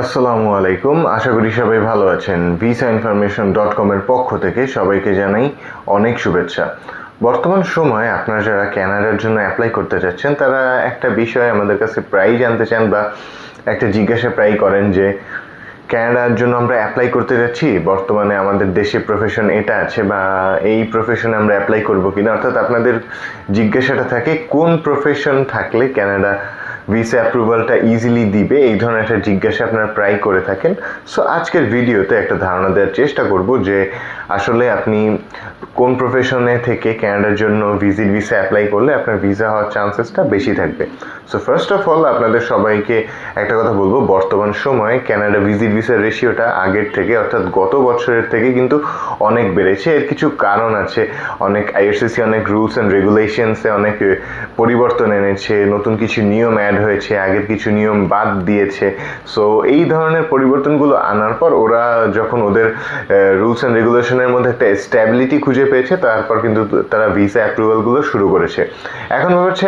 আসসালামু আলাইকুম। আশা করি সবাই ভালো আছেন। ভিসা ইনফরমেশন ডট কমের পক্ষ থেকে সবাইকে জানাই অনেক শুভেচ্ছা। বর্তমান সময়ে আপনারা যারা ক্যানাডার জন্য অ্যাপ্লাই করতে চাচ্ছেন তারা একটা বিষয় আমাদের কাছে প্রায়ই জানতে চান বা একটা জিজ্ঞাসা প্রায়ই করেন যে ক্যানাডার জন্য আমরা অ্যাপ্লাই করতে যাচ্ছি? বর্তমানে আমাদের দেশে প্রফেশন এটা আছে বা এই প্রফেশনে আমরা অ্যাপ্লাই করব কিনা? অর্থাৎ আপনাদের জিজ্ঞাসাটা থাকে, কোন প্রফেশন থাকলে ক্যানাডা ভিসা অ্যাপ্রুভালটা ইজিলি দিবে, এই ধরনের একটা জিজ্ঞাসা আপনারা প্রায় করে থাকেন। সো আজকের ভিডিওতে একটা ধারণা দেওয়ার চেষ্টা করব যে আসলে আপনি কোন প্রফেশনে থেকে ক্যানাডার জন্য ভিজিট ভিসা অ্যাপ্লাই করলে আপনার ভিসা হওয়ার চান্সেসটা বেশি থাকবে। সো ফার্স্ট অফ অল আপনাদের সবাইকে একটা কথা বলব, বর্তমান সময়ে ক্যানাডা ভিজিট ভিসার রেশিওটা আগের থেকে, অর্থাৎ গত বছরের থেকে কিন্তু অনেক বেড়েছে। এর কিছু কারণ আছে। অনেক আইআরসিসি অনেক রুলস অ্যান্ড রেগুলেশনসে অনেক পরিবর্তন এনেছে, নতুন কিছু নিয়ম অ্যাড হয়েছে, আগের কিছু নিয়ম বাদ দিয়েছে। সো এই ধরনের পরিবর্তনগুলো আনার পর ওরা যখন ওদের রুলস অ্যান্ড রেগুলেশনের মধ্যে একটা স্ট্যাবিলিটি খুঁজে পেয়েছে, তারপর কিন্তু তারা ভিসা অ্যাপ্রুভালগুলো শুরু করেছে। এখন হচ্ছে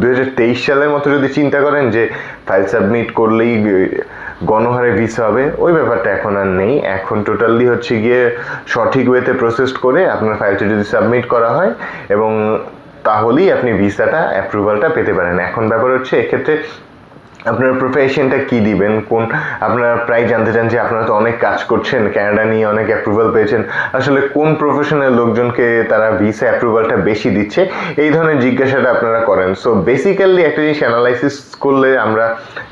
দু হাজার তেইশ সালের মতো যদি চিন্তা করেন যে ফাইল সাবমিট করলেই গণহারে ভিসা হবে, ওই ব্যাপারটা এখন আর নেই। এখন টোটালি হচ্ছে গিয়ে সঠিক ওয়েতে প্রসেস করে আপনার ফাইলটা যদি সাবমিট করা হয় এবং তাহলেই আপনি ভিসাটা অ্যাপ্রুভালটা পেতে পারেন। এখন ব্যাপার হচ্ছে, এক্ষেত্রে আপনার প্রফেশনটা কি দিবেন? কোন, আপনারা প্রায় জানতে চান যে আপনারা তো অনেক কাজ করছেন ক্যানাডা নিয়ে অনেক অ্যাপ্রুভাল পেয়েছেন। আসলে কোন প্রফেশনের লোকজনকে তারা ভিসা অ্যাপ্রুভালটা বেশি দিচ্ছে? এই ধরনের জিজ্ঞাসাটা আপনারা করেন। সো বেসিক্যালি একটা জিনিস অ্যানালাইসিস করলে আমরা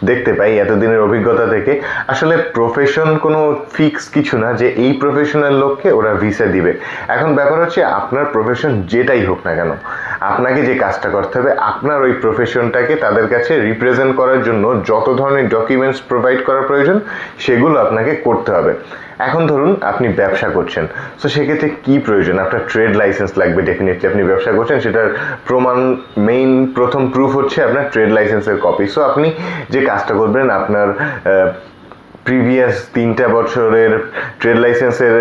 দেখতে পাই এতদিনের অভিজ্ঞতা থেকে। আসলে প্রফেশন কোনো ফিক্স কিছু না যে এই প্রফেশনের লোককে ওরা ভিসা দিবে। এখন ব্যাপার হচ্ছে আপনার প্রফেশন যেটাই হোক না কেন। আপনাকে যে কাজটা করতে হবে, আপনার ওই প্রফেশনটাকে তাদের কাছে রিপ্রেজেন্ট করার জন্য যত ধরনের ডকুমেন্টস প্রোভাইড করা প্রয়োজন, সেগুলো আপনাকে করতে হবে। এখন ধরুন আপনি ব্যবসা করছেন সো সেক্ষেত্রে কী প্রয়োজন? আপনার ট্রেড লাইসেন্স লাগবে ডেফিনেটলি আপনি ব্যবসা করছেন, সেটার প্রমাণ মেইন প্রথম প্রুফ হচ্ছে আপনার ট্রেড লাইসেন্সের কপি সো আপনি যে কাজটা করবেন, আপনার প্রিভিয়াস তিনটা বছরের ট্রেড লাইসেন্সের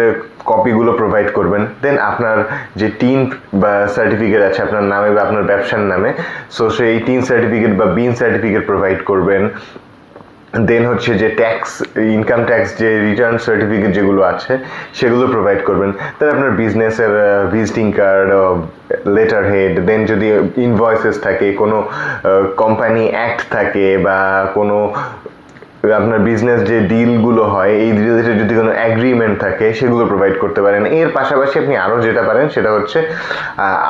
কপিগুলো প্রোভাইড করবেন। দেন আপনার যে টিন বা সার্টিফিকেট আছে, আপনার নামে বা আপনার ব্যবসার নামে সো সেই টিন সার্টিফিকেট বা বিন সার্টিফিকেট প্রোভাইড করবেন। দেন হচ্ছে যে ট্যাক্স ইনকাম ট্যাক্স যে রিটার্ন সার্টিফিকেট যেগুলো আছে, সেগুলো প্রোভাইড করবেন। তাহলে আপনার বিজনেসের ভিজিটিং কার্ড লেটার হেড দেন যদি ইনভয়েসেস থাকে, কোনো কোম্পানি অ্যাক্ট থাকে বা কোনো আপনার বিজনেস যে ডিলগুলো হয়, এই রিলেটেড যদি কোনো অ্যাগ্রিমেন্ট থাকে, সেগুলো প্রোভাইড করতে পারেন। এর পাশাপাশি আপনি আরও যেটা পারেন, সেটা হচ্ছে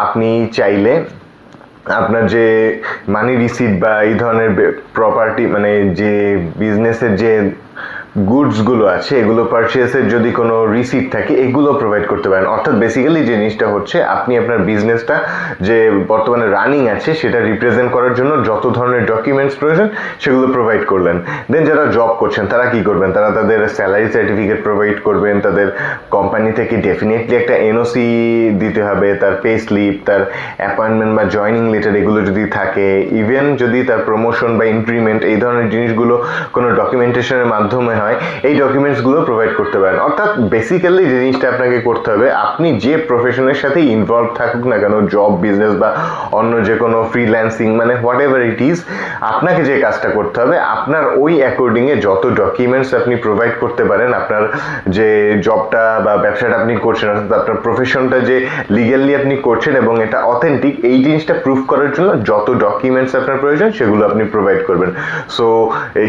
আপনি চাইলে আপনার যে মানি রিসিট বা এই ধরনের প্রপার্টি মানে যে বিজনেসের যে গুডসগুলো আছে, এগুলো পারচেসের যদি কোনো রিসিপ্ট থাকে, এগুলো প্রোভাইড করতে পারেন। অর্থাৎ বেসিক্যালি জিনিসটা হচ্ছে, আপনি আপনার বিজনেসটা যে বর্তমানে রানিং আছে, সেটা রিপ্রেজেন্ট করার জন্য যত ধরনের ডকুমেন্টস প্রয়োজন, সেগুলো প্রোভাইড করলেন। দেন যারা জব করছেন, তারা কি করবেন? তারা তাদের স্যালারি সার্টিফিকেট প্রোভাইড করবেন, তাদের কোম্পানি থেকে ডেফিনেটলি একটা এনওসি দিতে হবে, তার পে স্লিপ তার অ্যাপয়েন্টমেন্ট বা জয়নিং লেটার এগুলো যদি থাকে ইভেন যদি তার প্রমোশন বা ইনক্রিমেন্ট এই ধরনের জিনিসগুলো কোনো ডকুমেন্টেশনের মাধ্যমে হয়, এই ডকুমেন্টসগুলো প্রোভাইড করতে পারেন। অর্থাৎ বেসিক্যালি যে জিনিসটা আপনাকে করতে হবে, আপনি যে প্রফেশনের সাথে ইনভলভ থাকুক না কেন জব বিজনেস বা অন্য যে কোনো ফ্রিল্যান্সিং মানে হোয়াট এভার ইট ইজ আপনাকে যে কাজটা করতে হবে, আপনার ওই অ্যাকর্ডিংয়ে যত ডকুমেন্টস আপনি প্রোভাইড করতে পারেন, আপনার যে জবটা বা ব্যবসাটা আপনি করছেন, অর্থাৎ আপনার প্রফেশনটা যে লিগালি আপনি করছেন এবং এটা অথেন্টিক এই জিনিসটা প্রুফ করার জন্য যত ডকুমেন্টস আপনার প্রয়োজন, সেগুলো আপনি প্রোভাইড করবেন। সো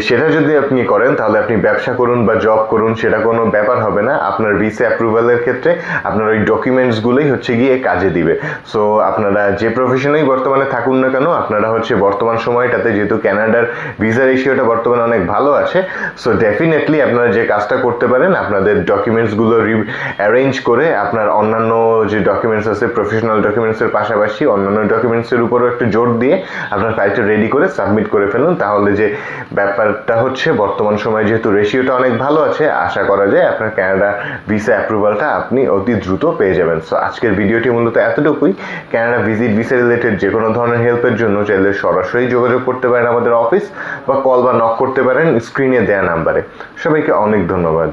সেটা যদি আপনি করেন, তাহলে আপনি ব্যবসা ব্যবসা করুন বা জব করুন, সেটা কোনো ব্যাপার হবে না। আপনার ভিসা অ্যাপ্রুভালের ক্ষেত্রে আপনার ওই ডকুমেন্টসগুলোই হচ্ছে গিয়ে কাজে দিবে। সো আপনারা যে প্রফেশনেই বর্তমানে থাকুন না কেন, আপনারা হচ্ছে বর্তমান সময়টাতে যেহেতু ক্যানাডার ভিসা রেশিওটা বর্তমানে অনেক ভালো আছে সো ডেফিনেটলি আপনারা যে কাজটা করতে পারেন, আপনাদের ডকুমেন্টসগুলো রি অ্যারেঞ্জ করে আপনার অন্যান্য যে ডকুমেন্টস আছে প্রফেশনাল ডকুমেন্টসের পাশাপাশি অন্যান্য ডকুমেন্টসের উপরও একটু জোর দিয়ে আপনার ফাইলটা রেডি করে সাবমিট করে ফেলুন। তাহলে যে ব্যাপারটা হচ্ছে, বর্তমান সময় যেহেতু রেশিও রেশিওটা অনেক ভালো আছে। আশা করা যায় আপনার ক্যানাডা ভিসা অ্যাপ্রুভালটা আপনি অতি দ্রুত পেয়ে যাবেন। সো আজকের ভিডিওটি মূলত এতটুকুই। ক্যানাডা ভিজিট ভিসা রিলেটেড যে কোনো ধরনের হেল্পের জন্য চাইলে সরাসরি যোগাযোগ করতে পারেন আমাদের অফিস বা কল বা নক করতে পারেন স্ক্রিনে দেওয়া নাম্বারে সবাইকে অনেক ধন্যবাদ।